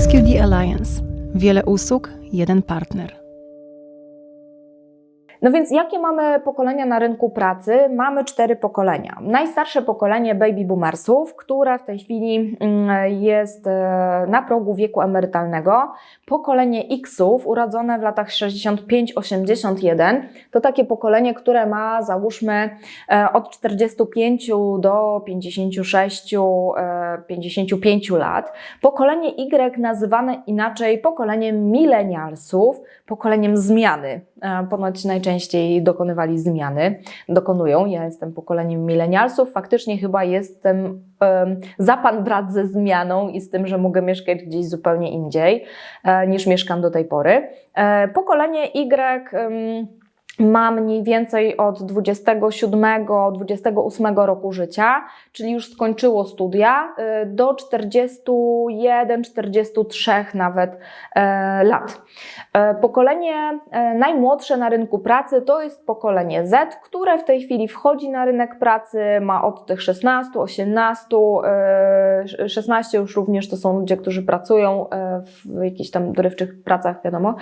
SQD Alliance. Wiele usług, jeden partner. No więc jakie mamy pokolenia na rynku pracy? Mamy cztery pokolenia. Najstarsze pokolenie baby boomersów, które w tej chwili mm, jest e, na progu wieku emerytalnego. Pokolenie Xów, urodzone w latach 65-81, to takie pokolenie, które ma załóżmy e, od 45 do 56, e, 55 lat. Pokolenie Y nazywane inaczej pokoleniem milenialsów, pokoleniem zmiany. E, Ponoć najczęściej dokonywali zmiany, dokonują. Ja jestem pokoleniem milenialsów. Faktycznie chyba jestem em, za pan brat ze zmianą i z tym, że mogę mieszkać gdzieś zupełnie indziej e, niż mieszkam do tej pory. E, Pokolenie Y ma mniej więcej od 27-28 roku życia, czyli już skończyło studia, y, do 41-43 nawet e, lat. E, Pokolenie e, najmłodsze na rynku pracy to jest pokolenie Z, które w tej chwili wchodzi na rynek pracy, ma od tych 16, 18, e, 16 już również to są ludzie, którzy pracują w jakichś tam dorywczych pracach, wiadomo,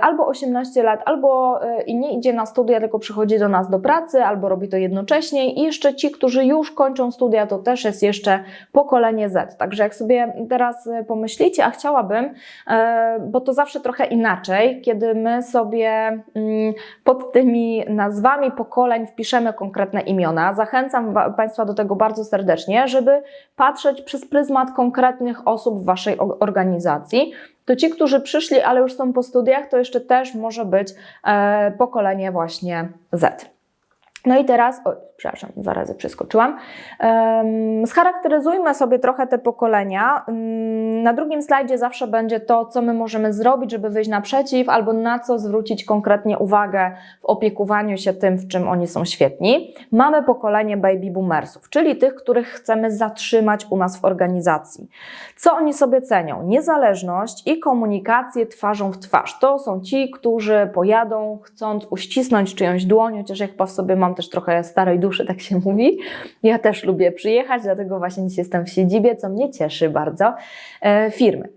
albo 18 lat, albo i nie idzie na studia, tylko przychodzi do nas do pracy, albo robi to jednocześnie. I jeszcze ci, którzy już kończą studia, to też jest jeszcze pokolenie Z. Także jak sobie teraz e, pomyślicie, a chciałabym, e, bo to zawsze trochę inaczej, kiedy my sobie mm, pod tymi nazwami pokoleń wpiszemy konkretne imiona. Zachęcam wa- Państwa do tego bardzo serdecznie, żeby patrzeć przez pryzmat konkretnych osób w Waszej organizacji to ci, którzy przyszli, ale już są po studiach, to jeszcze też może być e, pokolenie właśnie Z. No i teraz, o, przepraszam, dwa razy przeskoczyłam. Em, Scharakteryzujmy sobie trochę te pokolenia. Mm, Na drugim slajdzie zawsze będzie to, co my możemy zrobić, żeby wyjść naprzeciw, albo na co zwrócić konkretnie uwagę w opiekowaniu się tym, w czym oni są świetni. Mamy pokolenie baby boomersów, czyli tych, których chcemy zatrzymać u nas w organizacji. Co oni sobie cenią? Niezależność i komunikację twarzą w twarz. To są ci, którzy pojadą chcąc uścisnąć czyjąś dłoń, chociaż jak w sobie mam też trochę starej duszy, tak się mówi. Ja też lubię przyjechać, dlatego właśnie dziś jestem w siedzibie, co mnie cieszy bardzo, e, firmy.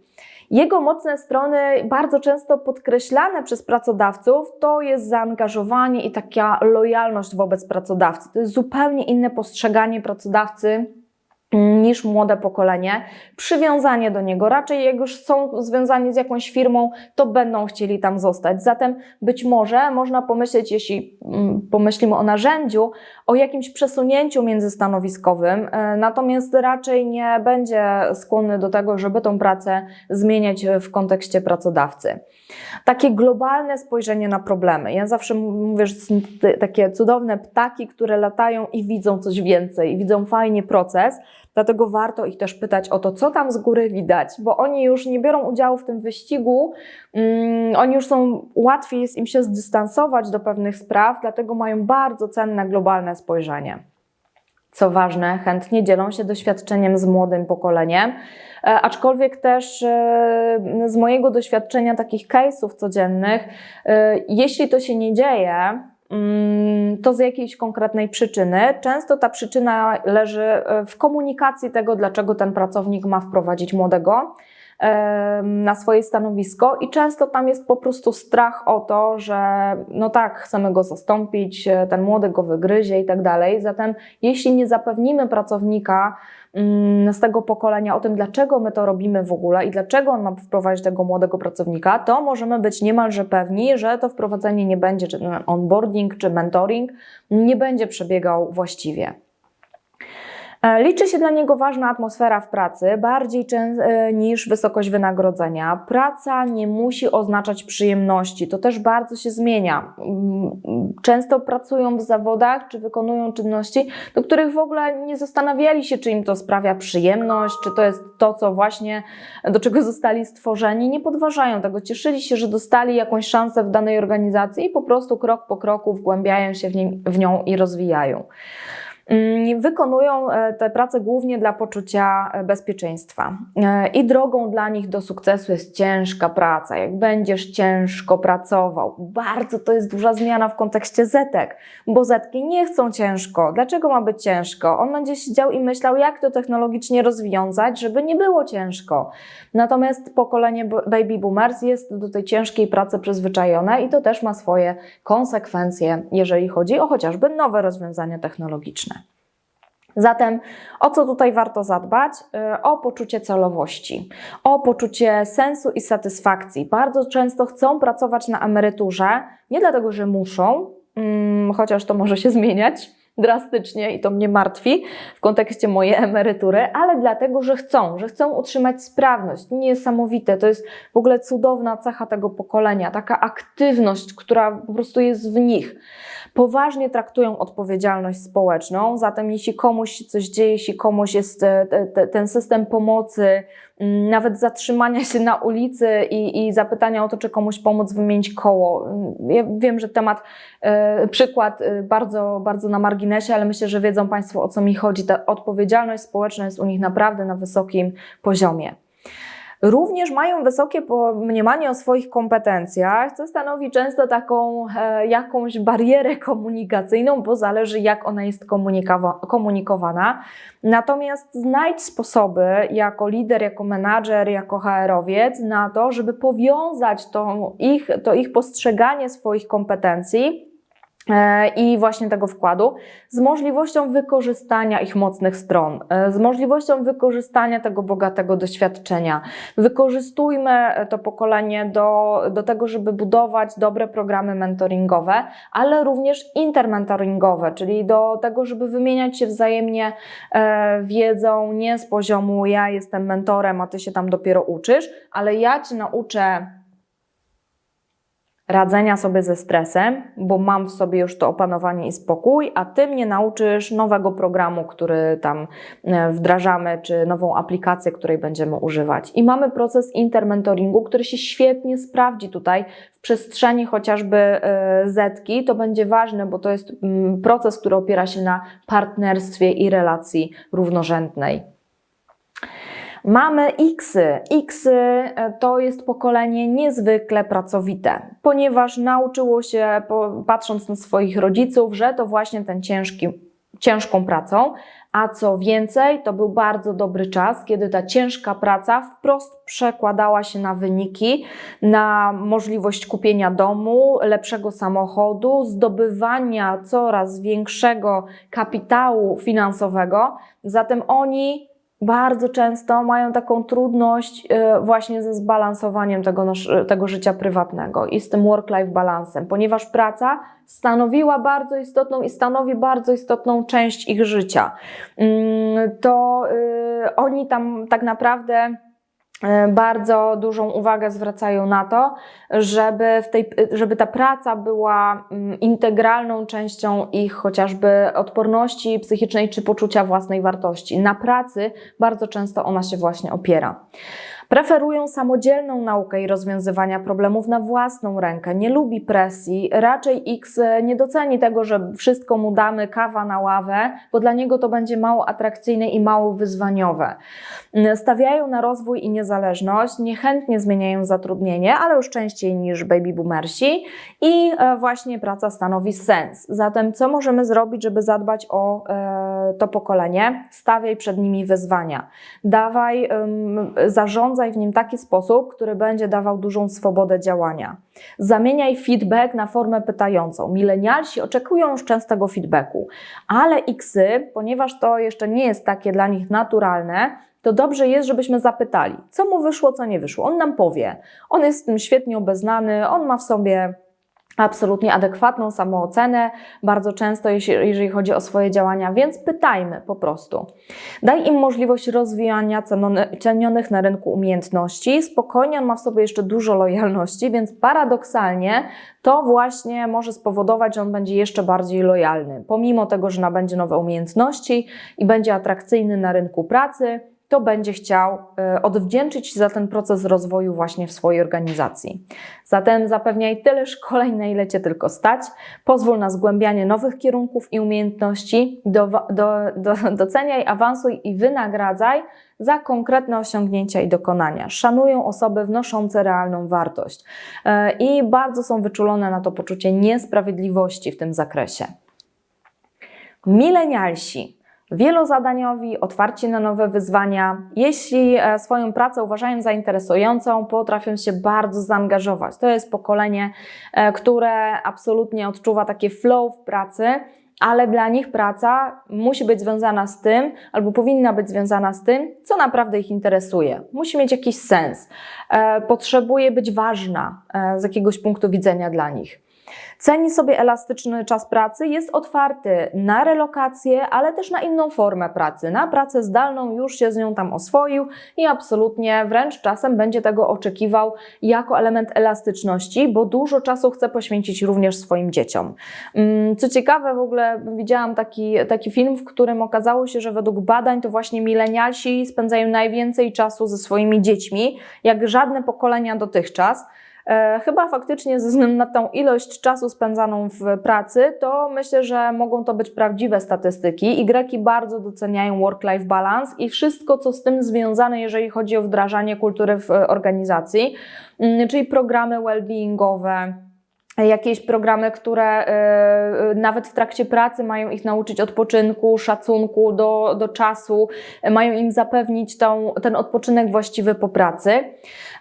Jego mocne strony, bardzo często podkreślane przez pracodawców, to jest zaangażowanie i taka lojalność wobec pracodawcy. To jest zupełnie inne postrzeganie pracodawcy niż młode pokolenie, przywiązanie do niego. Raczej jak już są związani z jakąś firmą, to będą chcieli tam zostać. Zatem być może można pomyśleć, jeśli mm, pomyślimy o narzędziu, o jakimś przesunięciu międzystanowiskowym, e, natomiast raczej nie będzie skłonny do tego, żeby tą pracę zmieniać w kontekście pracodawcy. Takie globalne spojrzenie na problemy. Ja zawsze mówię, że są takie cudowne ptaki, które latają i widzą coś więcej, widzą fajnie proces, dlatego warto ich też pytać o to, co tam z góry widać, bo oni już nie biorą udziału w tym wyścigu, mm, oni już są, łatwiej jest im się zdystansować do pewnych spraw, dlatego mają bardzo cenne globalne spojrzenie. Co ważne, chętnie dzielą się doświadczeniem z młodym pokoleniem, e, aczkolwiek też e, z mojego doświadczenia takich case'ów codziennych, e, jeśli to się nie dzieje, to z jakiejś konkretnej przyczyny. Często ta przyczyna leży e, w komunikacji tego, dlaczego ten pracownik ma wprowadzić młodego na swoje stanowisko i często tam jest po prostu strach o to, że no tak, chcemy go zastąpić, e, ten młody go wygryzie i tak dalej. Zatem jeśli nie zapewnimy pracownika mm, z tego pokolenia o tym, dlaczego my to robimy w ogóle i dlaczego on ma wprowadzić tego młodego pracownika, to możemy być niemalże pewni, że to wprowadzenie nie będzie, czy ten onboarding, czy mentoring nie będzie przebiegał właściwie. E, Liczy się dla niego ważna atmosfera w pracy, bardziej e, niż wysokość wynagrodzenia. Praca nie musi oznaczać przyjemności, to też bardzo się zmienia. Mm, Często pracują w zawodach czy wykonują czynności, do których w ogóle nie zastanawiali się, czy im to sprawia przyjemność, czy to jest to, co właśnie do czego zostali stworzeni. Nie podważają tego, cieszyli się, że dostali jakąś szansę w danej organizacji i po prostu krok po kroku wgłębiają się w, nim, w nią i rozwijają. Mm, Wykonują e, te prace głównie dla poczucia e, bezpieczeństwa. E, I drogą dla nich do sukcesu jest ciężka praca. Jak będziesz ciężko pracował, bardzo to jest duża zmiana w kontekście zetek, bo zetki nie chcą ciężko. Dlaczego ma być ciężko? On będzie siedział i myślał, jak to technologicznie rozwiązać, żeby nie było ciężko. Natomiast pokolenie baby boomers jest do tej ciężkiej pracy przyzwyczajone i to też ma swoje konsekwencje, jeżeli chodzi o chociażby nowe rozwiązania technologiczne. Zatem o co tutaj warto zadbać? Y, O poczucie celowości, o poczucie sensu i satysfakcji. Bardzo często chcą pracować na emeryturze, nie dlatego, że muszą, mm, chociaż to może się zmieniać drastycznie i to mnie martwi w kontekście mojej emerytury, ale dlatego, że chcą, że chcą utrzymać sprawność. Niesamowite, to jest w ogóle cudowna cecha tego pokolenia, taka aktywność, która po prostu jest w nich poważnie traktują odpowiedzialność społeczną. Zatem, jeśli komuś coś dzieje, jeśli komuś jest e, te, te, ten system pomocy, mm, nawet zatrzymania się na ulicy i, i zapytania o to, czy komuś pomóc wymienić koło. Mm, Ja wiem, że temat, e, przykład e, bardzo, bardzo na marginesie, ale myślę, że wiedzą Państwo o co mi chodzi. Ta odpowiedzialność społeczna jest u nich naprawdę na wysokim poziomie. Również mają wysokie mniemanie o swoich kompetencjach, co stanowi często taką e, jakąś barierę komunikacyjną, bo zależy jak ona jest komunikowa- komunikowana. Natomiast znajdź sposoby jako lider, jako menadżer, jako HR-owiec na to, żeby powiązać to ich, to ich postrzeganie swoich kompetencji i właśnie tego wkładu z możliwością wykorzystania ich mocnych stron, e, z możliwością wykorzystania tego bogatego doświadczenia. Wykorzystujmy e, to pokolenie do, do tego, żeby budować dobre programy mentoringowe, ale również intermentoringowe, czyli do tego, żeby wymieniać się wzajemnie e, wiedzą, nie z poziomu ja jestem mentorem, a ty się tam dopiero uczysz, ale ja cię nauczę radzenia sobie ze stresem, bo mam w sobie już to opanowanie i spokój, a ty mnie nauczysz nowego programu, który tam e, wdrażamy, czy nową aplikację, której będziemy używać. I mamy proces intermentoringu, który się świetnie sprawdzi tutaj w przestrzeni chociażby e, zetki. To będzie ważne, bo to jest mm, proces, który opiera się na partnerstwie i relacji równorzędnej. Mamy Xy. Xy e, to jest pokolenie niezwykle pracowite, ponieważ nauczyło się, patrząc na swoich rodziców, że to właśnie ten ciężki, ciężką pracą, a co więcej, to był bardzo dobry czas, kiedy ta ciężka praca wprost przekładała się na wyniki, na możliwość kupienia domu, lepszego samochodu, zdobywania coraz większego kapitału finansowego. Zatem oni bardzo często mają taką trudność e, właśnie ze zbalansowaniem tego, tego życia prywatnego i z tym work-life balansem, ponieważ praca stanowiła bardzo istotną i stanowi bardzo istotną część ich życia. Mm, To y, oni tam tak naprawdę bardzo dużą uwagę zwracają na to, żeby, w tej, żeby ta praca była mm, integralną częścią ich chociażby odporności psychicznej czy poczucia własnej wartości. Na pracy bardzo często ona się właśnie opiera. Preferują samodzielną naukę i rozwiązywania problemów na własną rękę. Nie lubi presji. Raczej X nie doceni tego, że wszystko mu damy kawa na ławę, bo dla niego to będzie mało atrakcyjne i mało wyzwaniowe. Stawiają na rozwój i niezależność, niechętnie zmieniają zatrudnienie, ale już częściej niż baby boomersi i e, właśnie praca stanowi sens. Zatem co możemy zrobić, żeby zadbać o e, to pokolenie? Stawiaj przed nimi wyzwania. Dawaj, ym, zarządzaj w nim taki sposób, który będzie dawał dużą swobodę działania. Zamieniaj feedback na formę pytającą. Milenialsi oczekują już częstego feedbacku, ale Xy, ponieważ to jeszcze nie jest takie dla nich naturalne, to dobrze jest, żebyśmy zapytali, co mu wyszło, co nie wyszło. On nam powie. On jest z tym świetnie obeznany, on ma w sobie absolutnie adekwatną samoocenę, bardzo często, jeżeli chodzi o swoje działania, więc pytajmy po prostu. Daj im możliwość rozwijania cenionych na rynku umiejętności. Spokojnie, on ma w sobie jeszcze dużo lojalności, więc paradoksalnie to właśnie może spowodować, że on będzie jeszcze bardziej lojalny. Pomimo tego, że nabędzie nowe umiejętności i będzie atrakcyjny na rynku pracy, to będzie chciał e, odwdzięczyć za ten proces rozwoju właśnie w swojej organizacji. Zatem zapewniaj tyle szkoleń, na ile Cię tylko stać. Pozwól na zgłębianie nowych kierunków i umiejętności. Do, do, do, doceniaj, awansuj i wynagradzaj za konkretne osiągnięcia i dokonania. Szanują osoby wnoszące realną wartość e, i bardzo są wyczulone na to poczucie niesprawiedliwości w tym zakresie. Milenialsi. Wielozadaniowi, otwarci na nowe wyzwania. Jeśli e, swoją pracę uważają za interesującą, potrafią się bardzo zaangażować. To jest pokolenie, e, które absolutnie odczuwa takie flow w pracy, ale dla nich praca musi być związana z tym, albo powinna być związana z tym, co naprawdę ich interesuje. Musi mieć jakiś sens. E, potrzebuje być ważna z jakiegoś punktu widzenia dla nich. Ceni sobie elastyczny czas pracy, jest otwarty na relokację, ale też na inną formę pracy. Na pracę zdalną już się z nią tam oswoił i absolutnie wręcz czasem będzie tego oczekiwał jako element elastyczności, bo dużo czasu chce poświęcić również swoim dzieciom. Mm, co ciekawe, w ogóle widziałam taki, taki film, w którym okazało się, że według badań to właśnie milenialsi spędzają najwięcej czasu ze swoimi dziećmi, jak żadne pokolenia dotychczas. E, chyba faktycznie ze względu na tą ilość czasu spędzaną w pracy, to myślę, że mogą to być prawdziwe statystyki. Y bardzo doceniają work-life balance i wszystko, co z tym związane, jeżeli chodzi o wdrażanie kultury w organizacji, mm, czyli programy well-beingowe, jakieś programy, które y, nawet w trakcie pracy mają ich nauczyć odpoczynku, szacunku do, do czasu, mają im zapewnić tą, ten odpoczynek właściwy po pracy.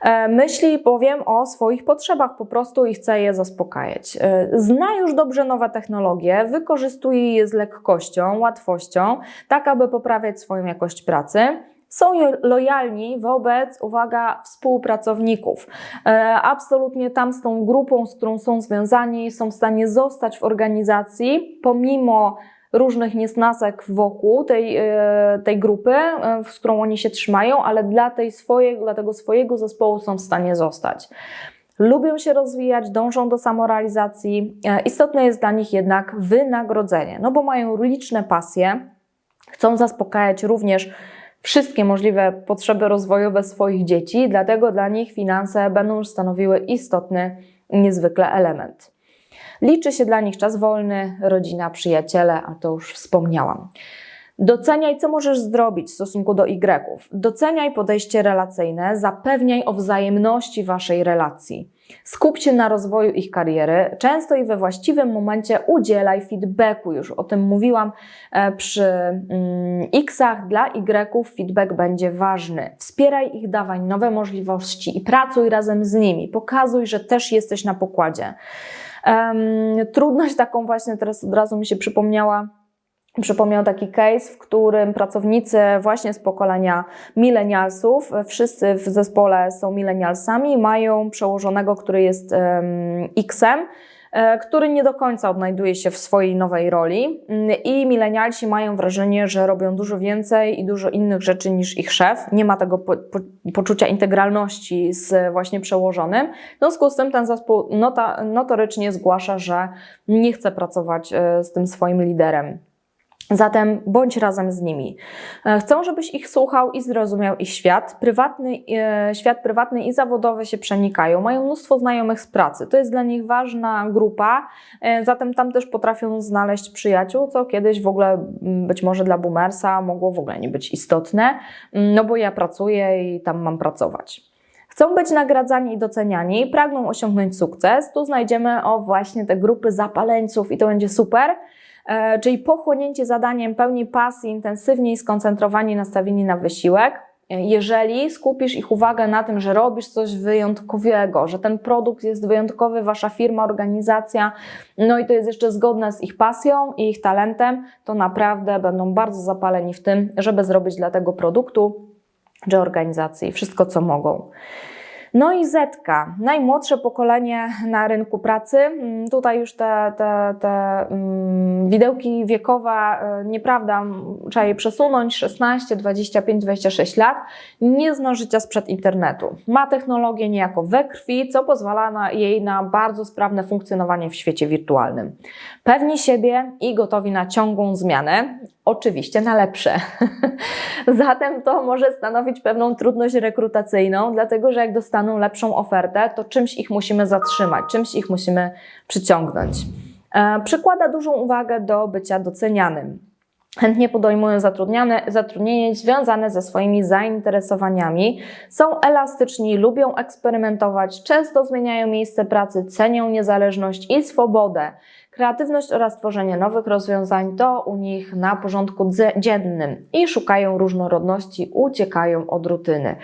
E, myśli bowiem o swoich potrzebach po prostu i chce je zaspokajać. E, zna już dobrze nowe technologie, wykorzystuje je z lekkością, łatwością, tak aby poprawiać swoją jakość pracy są lojalni wobec, uwaga, współpracowników. E, absolutnie tam z tą grupą, z którą są związani, są w stanie zostać w organizacji, pomimo różnych niesnasek wokół tej, e, tej grupy, e, z którą oni się trzymają, ale dla, tej swojej, dla tego swojego zespołu są w stanie zostać. Lubią się rozwijać, dążą do samorealizacji. Istotne jest dla nich jednak wynagrodzenie, no bo mają liczne pasje, chcą zaspokajać również wszystkie możliwe potrzeby rozwojowe swoich dzieci, dlatego dla nich finanse będą stanowiły istotny, niezwykle element. Liczy się dla nich czas wolny, rodzina, przyjaciele, a to już wspomniałam. Doceniaj, co możesz zrobić w stosunku do Y. Doceniaj podejście relacyjne, zapewniaj o wzajemności waszej relacji. Skup się na rozwoju ich kariery, często i we właściwym momencie udzielaj feedbacku. Już o tym mówiłam e, przy mm, X-ach. Dla Y feedback będzie ważny. Wspieraj ich, dawaj nowe możliwości i pracuj razem z nimi. Pokazuj, że też jesteś na pokładzie. Um, trudność taką właśnie teraz od razu mi się przypomniała przypomniał taki case, w którym pracownicy właśnie z pokolenia milenialsów, wszyscy w zespole są milenialsami, mają przełożonego, który jest X-em, e, który nie do końca odnajduje się w swojej nowej roli i milenialsi mają wrażenie, że robią dużo więcej i dużo innych rzeczy niż ich szef. Nie ma tego po, po, poczucia integralności z właśnie przełożonym. W związku z tym ten zespół nota, notorycznie zgłasza, że nie chce pracować e, z tym swoim liderem. Zatem bądź razem z nimi. E, chcą, żebyś ich słuchał i zrozumiał ich świat. Prywatny, e, świat prywatny i zawodowy się przenikają. Mają mnóstwo znajomych z pracy. To jest dla nich ważna grupa, e, zatem tam też potrafią znaleźć przyjaciół, co kiedyś w ogóle być może dla boomersa mogło w ogóle nie być istotne, no bo ja pracuję i tam mam pracować. Chcą być nagradzani i doceniani, pragną osiągnąć sukces. Tu znajdziemy o właśnie te grupy zapaleńców i to będzie super. E, czyli pochłonięcie zadaniem pełni pasji, intensywniej skoncentrowani, nastawieni na wysiłek. E, jeżeli skupisz ich uwagę na tym, że robisz coś wyjątkowego, że ten produkt jest wyjątkowy, wasza firma, organizacja, no i to jest jeszcze zgodne z ich pasją i ich talentem, to naprawdę będą bardzo zapaleni w tym, żeby zrobić dla tego produktu czy organizacji wszystko, co mogą. No i Zetka, najmłodsze pokolenie na rynku pracy. Mm, tutaj już te, te, te mm, widełki wiekowe, e, nieprawda, trzeba je przesunąć 16, 25, 26 lat. Nie zna życia sprzed internetu. Ma technologię niejako we krwi, co pozwala na jej na bardzo sprawne funkcjonowanie w świecie wirtualnym. Pewni siebie i gotowi na ciągłą zmianę, oczywiście na lepsze. Zatem to może stanowić pewną trudność rekrutacyjną, dlatego że jak dostaną lepszą ofertę, to czymś ich musimy zatrzymać, czymś ich musimy przyciągnąć. E, Przykłada dużą uwagę do bycia docenianym. Chętnie podejmują zatrudnienie związane ze swoimi zainteresowaniami, są elastyczni, lubią eksperymentować, często zmieniają miejsce pracy, cenią niezależność i swobodę. Kreatywność oraz tworzenie nowych rozwiązań to u nich na porządku dziennym i szukają różnorodności, uciekają od rutyny.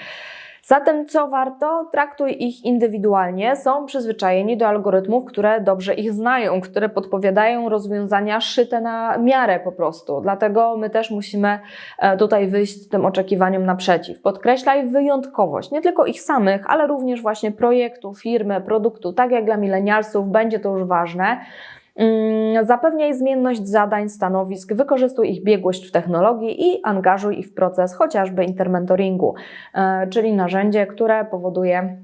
Zatem co warto? Traktuj ich indywidualnie. Są przyzwyczajeni do algorytmów, które dobrze ich znają, które podpowiadają rozwiązania szyte na miarę po prostu. Dlatego my też musimy e, tutaj wyjść tym oczekiwaniom naprzeciw. Podkreślaj wyjątkowość, nie tylko ich samych, ale również właśnie projektu, firmy, produktu. Tak jak dla milenialsów będzie to już ważne. Mm, Zapewniaj zmienność zadań, stanowisk, wykorzystuj ich biegłość w technologii i angażuj ich w proces chociażby intermentoringu, e, czyli narzędzie, które powoduje,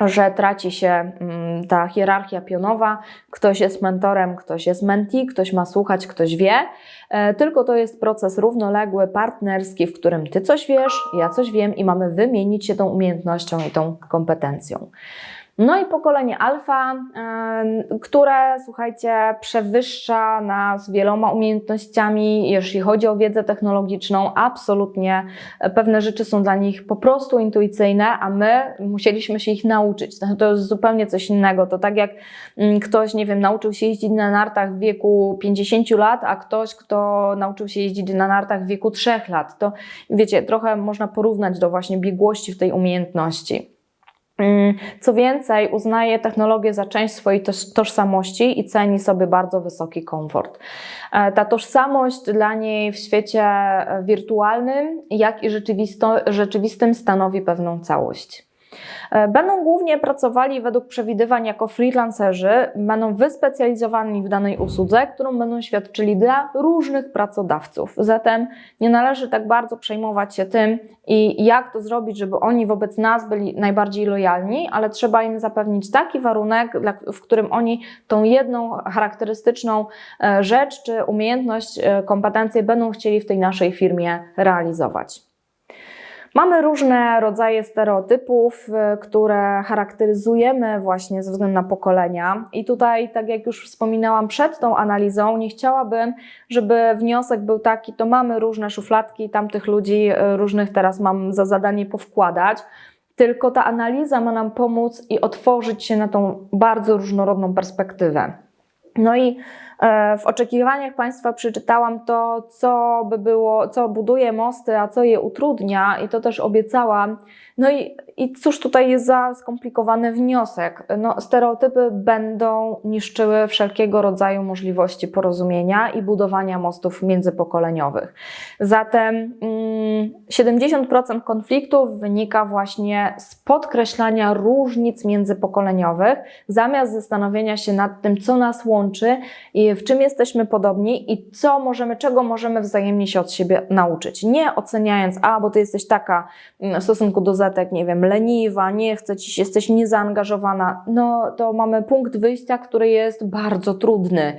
że traci się mm, ta hierarchia pionowa. Ktoś jest mentorem, ktoś jest mentee, ktoś ma słuchać, ktoś wie. E, Tylko to jest proces równoległy, partnerski, w którym ty coś wiesz, ja coś wiem i mamy wymienić się tą umiejętnością i tą kompetencją. No i pokolenie alfa, które słuchajcie, przewyższa nas wieloma umiejętnościami, jeśli chodzi o wiedzę technologiczną, absolutnie e, pewne rzeczy są dla nich po prostu intuicyjne, a my musieliśmy się ich nauczyć. To- To jest zupełnie coś innego. To tak jak mm, ktoś, nie wiem, nauczył się jeździć na nartach w wieku 50 lat, a ktoś, kto nauczył się jeździć na nartach w wieku 3 lat. To wiecie, trochę można porównać do właśnie biegłości w tej umiejętności. Mm, Co więcej, uznaje technologię za część swojej toż- tożsamości i ceni sobie bardzo wysoki komfort. E, Ta tożsamość dla niej w świecie e, wirtualnym, jak i rzeczywistym stanowi pewną całość. E, Będą głównie pracowali według przewidywań jako freelancerzy, będą wyspecjalizowani w danej usłudze, którą będą świadczyli dla różnych pracodawców. Zatem nie należy tak bardzo przejmować się tym i jak to zrobić, żeby oni wobec nas byli najbardziej lojalni, ale trzeba im zapewnić taki warunek, w którym oni tą jedną charakterystyczną e, rzecz czy umiejętność, e, kompetencje będą chcieli w tej naszej firmie realizować. Mamy różne rodzaje stereotypów, y, które charakteryzujemy właśnie ze względu na pokolenia. I tutaj, tak jak już wspominałam przed tą analizą, nie chciałabym, żeby wniosek był taki, to mamy różne szufladki, tamtych ludzi y, różnych teraz mam za zadanie powkładać. Tylko ta analiza ma nam pomóc i otworzyć się na tą bardzo różnorodną perspektywę. No i w oczekiwaniach Państwa przeczytałam to, co by było, co buduje mosty, a co je utrudnia, i to też obiecałam. No i, i cóż tutaj jest za skomplikowany wniosek? No, stereotypy będą niszczyły wszelkiego rodzaju możliwości porozumienia i budowania mostów międzypokoleniowych. Zatem mm, 70% konfliktów wynika właśnie z podkreślania różnic międzypokoleniowych, zamiast zastanowienia się nad tym, co nas łączy i w czym jesteśmy podobni i co możemy, czego możemy wzajemnie się od siebie nauczyć. Nie oceniając, a bo ty jesteś taka mm, w stosunku do Zetek, nie wiem, leniwa, nie chce ci się, jesteś niezaangażowana, no to mamy punkt wyjścia, który jest bardzo trudny.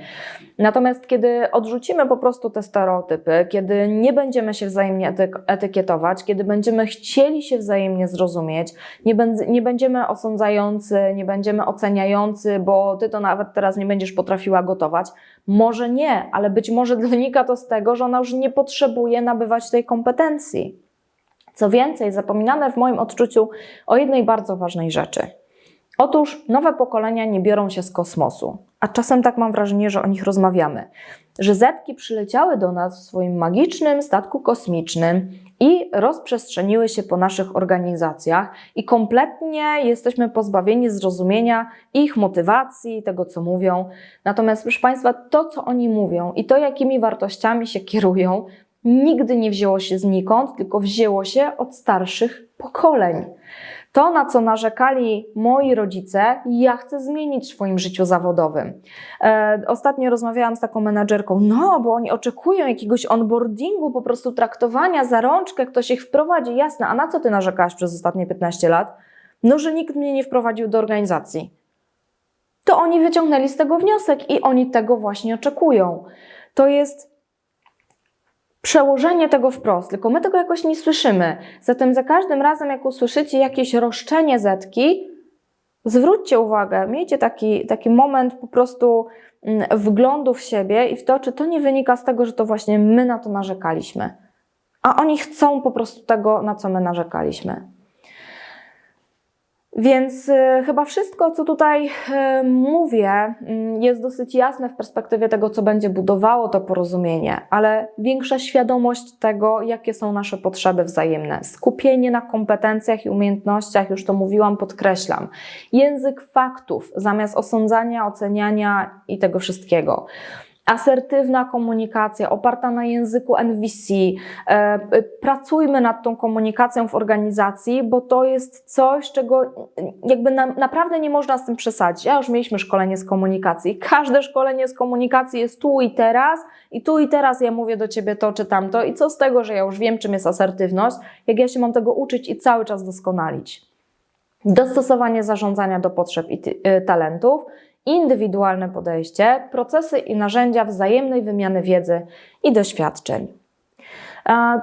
Natomiast kiedy odrzucimy po prostu te stereotypy, kiedy nie będziemy się wzajemnie etyk- etykietować, kiedy będziemy chcieli się wzajemnie zrozumieć, nie, nie będziemy osądzający, nie będziemy oceniający, bo ty to nawet teraz nie będziesz potrafiła gotować. Może nie, ale być może wynika to z tego, że ona już nie potrzebuje nabywać tej kompetencji. Co więcej, zapominamy w moim odczuciu o jednej bardzo ważnej rzeczy. Otóż nowe pokolenia nie biorą się z kosmosu, a czasem tak mam wrażenie, że o nich rozmawiamy. Że zetki przyleciały do nas w swoim magicznym statku kosmicznym i rozprzestrzeniły się po naszych organizacjach, i kompletnie jesteśmy pozbawieni zrozumienia ich motywacji, tego co mówią. Natomiast, proszę Państwa, to co oni mówią i to, jakimi wartościami się kierują, nigdy nie wzięło się znikąd, tylko wzięło się od starszych pokoleń. To, na co narzekali moi rodzice, ja chcę zmienić w swoim życiu zawodowym. E, ostatnio rozmawiałam z taką menadżerką, no, bo oni oczekują jakiegoś onboardingu, po prostu traktowania za rączkę, ktoś ich wprowadzi, jasne. A na co ty narzekałaś przez ostatnie 15 lat? No, że nikt mnie nie wprowadził do organizacji. to oni wyciągnęli z tego wniosek i oni tego właśnie oczekują. To jest przełożenie tego wprost, tylko my tego jakoś nie słyszymy. Zatem za każdym razem, jak usłyszycie jakieś roszczenie zetki, zwróćcie uwagę, miejcie taki, taki moment po prostu mm, wglądu w siebie i w to, czy to nie wynika z tego, że to właśnie my na to narzekaliśmy. A oni chcą po prostu tego, na co my narzekaliśmy. Więc y, chyba wszystko, co tutaj y, mówię, y, jest dosyć jasne w perspektywie tego, co będzie budowało to porozumienie, ale większa świadomość tego, jakie są nasze potrzeby wzajemne, skupienie na kompetencjach i umiejętnościach, już to mówiłam, podkreślam, język faktów zamiast osądzania, oceniania i tego wszystkiego asertywna komunikacja oparta na języku NVC. E, pracujmy nad tą komunikacją w organizacji, bo to jest coś, czego jakby na, naprawdę nie można z tym przesadzić. Ja już mieliśmy szkolenie z komunikacji. Każde szkolenie z komunikacji jest tu i teraz i tu i teraz ja mówię do ciebie to czy tamto i co z tego, że ja już wiem czym jest asertywność, jak ja się mam tego uczyć i cały czas doskonalić. Dostosowanie zarządzania do potrzeb i y, talentów indywidualne podejście, procesy i narzędzia wzajemnej wymiany wiedzy i doświadczeń.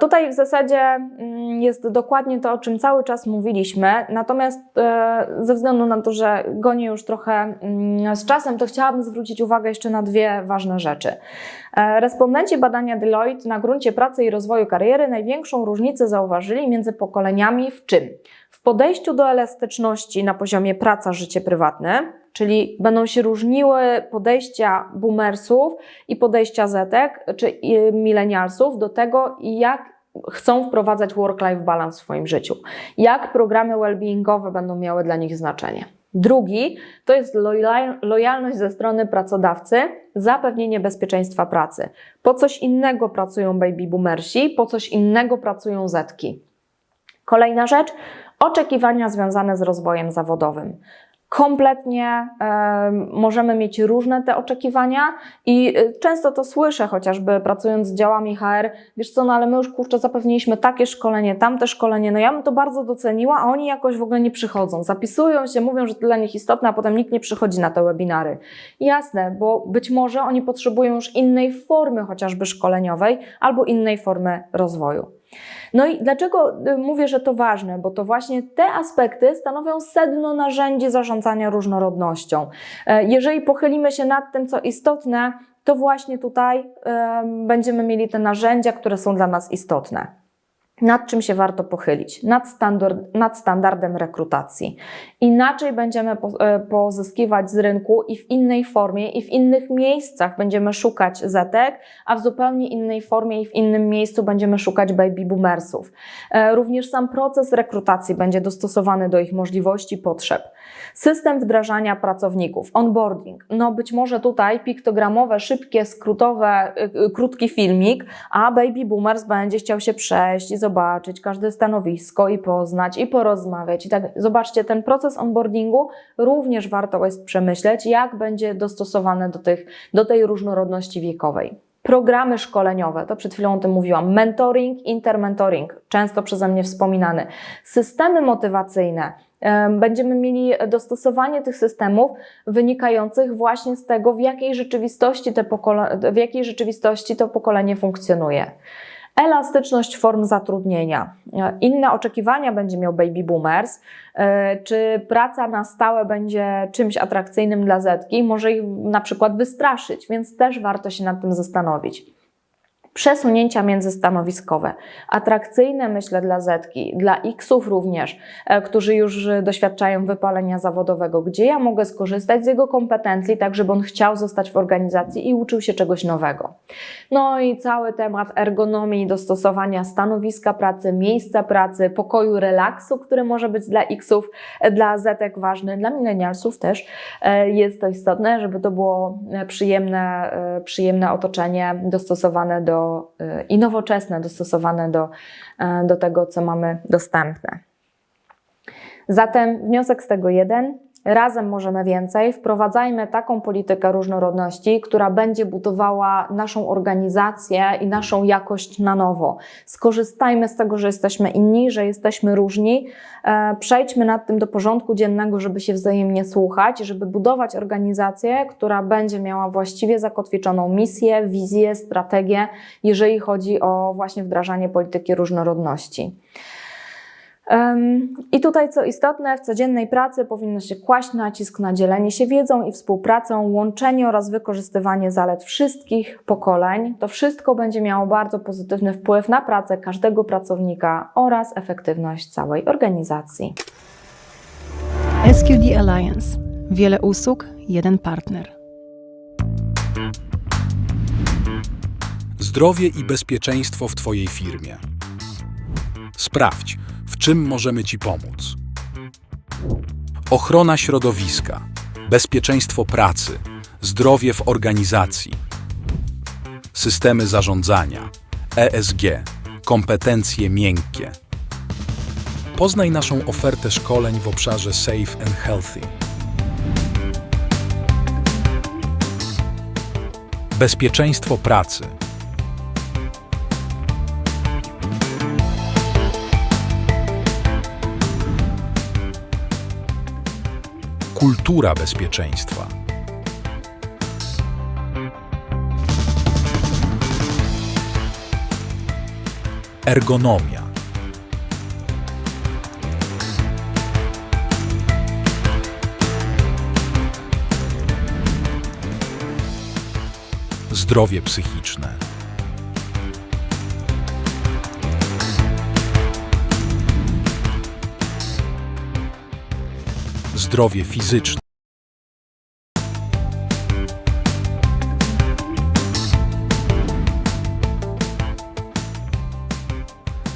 Tutaj w zasadzie mm, jest dokładnie to, o czym cały czas mówiliśmy, natomiast e, ze względu na to, że gonię już trochę mm, z czasem, to chciałabym zwrócić uwagę jeszcze na dwie ważne rzeczy. E, respondenci badania Deloitte na gruncie pracy i rozwoju kariery największą różnicę zauważyli między pokoleniami w czym? W podejściu do elastyczności na poziomie praca-życie prywatne, czyli będą się różniły podejścia boomersów i podejścia zetek czy milenialsów do tego, jak chcą wprowadzać work-life balance w swoim życiu, jak programy well-beingowe będą miały dla nich znaczenie. Drugi to jest lojalność ze strony pracodawcy, zapewnienie bezpieczeństwa pracy. Po coś innego pracują baby boomersi, po coś innego pracują zetki. Kolejna rzecz, oczekiwania związane z rozwojem zawodowym kompletnie możemy mieć różne te oczekiwania i y, często to słyszę, chociażby pracując z działami HR, wiesz co, no ale my już kurczę zapewniliśmy takie szkolenie, tamte szkolenie, no ja bym to bardzo doceniła, a oni jakoś w ogóle nie przychodzą. Zapisują się, mówią, że to dla nich istotne, a potem nikt nie przychodzi na te webinary. Jasne, bo być może oni potrzebują już innej formy chociażby szkoleniowej albo innej formy rozwoju. No i dlaczego y, mówię, że to ważne? Bo to właśnie te aspekty stanowią sedno narzędzi zarządzania różnorodnością. E, jeżeli pochylimy się nad tym, co istotne, to właśnie tutaj będziemy mieli te narzędzia, które są dla nas istotne nad czym się warto pochylić? Nad, standard, nad standardem rekrutacji. Inaczej będziemy e, pozyskiwać z rynku i w innej formie, i w innych miejscach będziemy szukać zetek, a w zupełnie innej formie i w innym miejscu będziemy szukać baby boomersów. E, również sam proces rekrutacji będzie dostosowany do ich możliwości, potrzeb. System wdrażania pracowników, onboarding. No być może tutaj piktogramowe, szybkie, skrótowe, y, y, krótki filmik, a baby boomers będzie chciał się przejść i zobaczyć każde stanowisko i poznać i porozmawiać. I tak zobaczcie, ten proces onboardingu również warto jest przemyśleć, jak będzie dostosowany do, tych, do tej różnorodności wiekowej. Programy szkoleniowe, to przed chwilą o tym mówiłam, mentoring, intermentoring, często przeze mnie wspominany, systemy motywacyjne, Będziemy mieli dostosowanie tych systemów wynikających właśnie z tego, w jakiej rzeczywistości, te w jakiej rzeczywistości to pokolenie funkcjonuje. Elastyczność form zatrudnienia. Inne oczekiwania będzie miał baby boomers. E, czy praca na stałe będzie czymś atrakcyjnym dla Zetki? Może ich na przykład wystraszyć, więc też warto się nad tym zastanowić przesunięcia międzystanowiskowe. Atrakcyjne, myślę, dla Zetki, dla X-ów również, e, którzy już doświadczają wypalenia zawodowego, gdzie ja mogę skorzystać z jego kompetencji, tak żeby on chciał zostać w organizacji i uczył się czegoś nowego. No i cały temat ergonomii, dostosowania stanowiska pracy, miejsca pracy, pokoju relaksu, który może być dla X-ów, e, dla Zetek ważny, dla milenialsów też e, jest to istotne, żeby to było przyjemne, przyjemne otoczenie dostosowane do Y, i nowoczesne, dostosowane do, y, do tego, co mamy dostępne. Zatem wniosek z tego jeden. Razem możemy więcej. Wprowadzajmy taką politykę różnorodności, która będzie budowała naszą organizację i naszą jakość na nowo. Skorzystajmy z tego, że jesteśmy inni, że jesteśmy różni. E, Przejdźmy nad tym do porządku dziennego, żeby się wzajemnie słuchać, żeby budować organizację, która będzie miała właściwie zakotwiczoną misję, wizję, strategię, jeżeli chodzi o właśnie wdrażanie polityki różnorodności. I tutaj, co istotne, w codziennej pracy powinno się kłaść nacisk na dzielenie się wiedzą i współpracą, łączenie oraz wykorzystywanie zalet wszystkich pokoleń. To wszystko będzie miało bardzo pozytywny wpływ na pracę każdego pracownika oraz efektywność całej organizacji. SQD Alliance. Wiele usług, jeden partner. Zdrowie i bezpieczeństwo w Twojej firmie. Sprawdź, w czym możemy Ci pomóc. Ochrona środowiska, bezpieczeństwo pracy, zdrowie w organizacji, systemy zarządzania, ESG, kompetencje miękkie. Poznaj naszą ofertę szkoleń w obszarze Safe and Healthy. Bezpieczeństwo pracy. Kultura bezpieczeństwa. Ergonomia. Zdrowie psychiczne. Zdrowie fizyczne.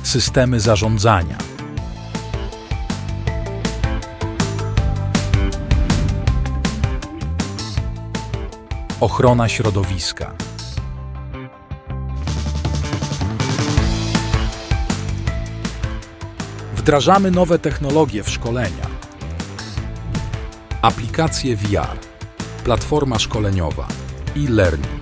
Systemy zarządzania. Ochrona środowiska. Wdrażamy nowe technologie w szkolenia. Aplikacje VR, platforma szkoleniowa, e-learning.